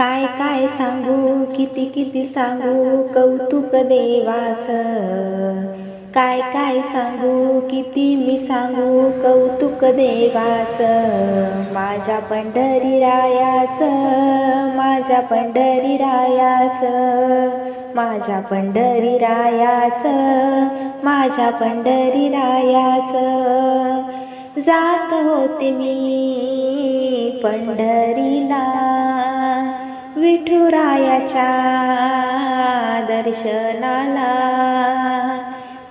काय काय सांगू? किती किती सांगू? कौतुक देवाचं. काय काय सांगू? किती मी सांगू? कौतुक देवाचं. माझ्या पंढरी रायाच माझ्या पंढरी रायाच माझ्या पंढरी रायाच माझ्या पंढरी रायाच जात होते मी पंढरीला. विठुरायाच्या दर्शनाला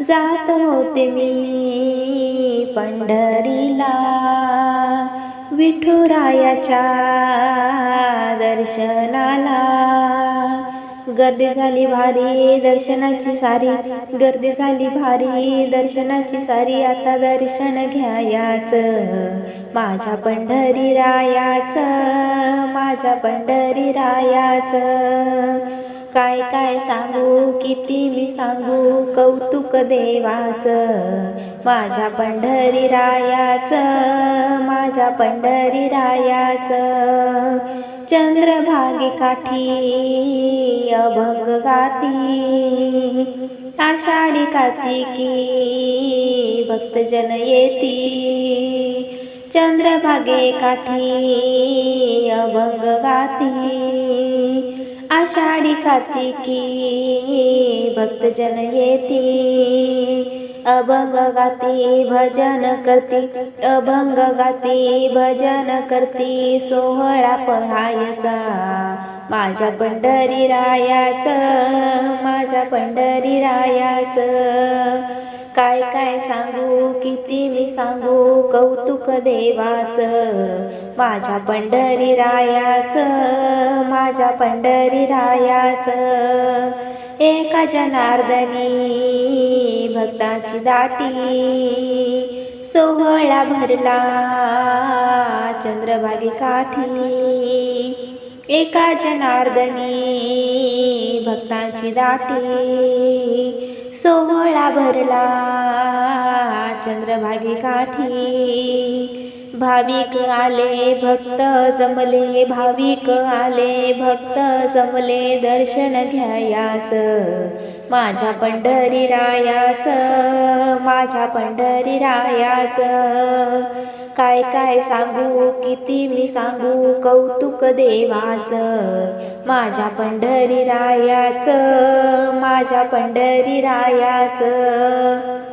जात होते मी पंढरीला. विठुरायाच्या दर्शनाला गर्दी झाली भारी दर्शनाची सारी. गर्दी झाली भारी दर्शनाची सारी. आता दर्शन घ्यायाच. माझ्या पंढरी रायाच माझ्या पंढरी रायाच काय काय सांगू किती मी सांगू? कौतुक देवाचं. माझ्या पंढरी रायाच माझ्या पंढरी रायाच चंद्रभागी काठी अभंग गाती. आषाढी कार्तिकी भक्तजन येती. चंद्रभागे काठी अभंग गाती. आषाढी कार्तिकी भक्तजन येती. अभंग गाती भजन करती अभंग गाती भजन करती सोहळा पहायचा. माझ्या पंढरी रायाचं माझ्या पंढरी रायाचं काय काय सांगू किती मी सांगू कौतुक देवाचं. माझ्या पंढरी रायाचं माझ्या पंढरी रायाचं एका जनार्दनी भक्ताची दाटी. सोहळा भरला चंद्रभागी काठी. एका जनार्दनी भक्तांची दाटी. सोहळा भरला चंद्रभागी काठी. भाविक आले भक्त जमले भाविक आले भक्त जमले दर्शन घ्यायाच माझ्या पंढरी रायाचं माझ्या पंढरी रायाचं काय काय सांगू किती मी सांगू कौतुक देवाचं. माझ्या पंढरी रायाचं माझ्या पंढरी रायाचं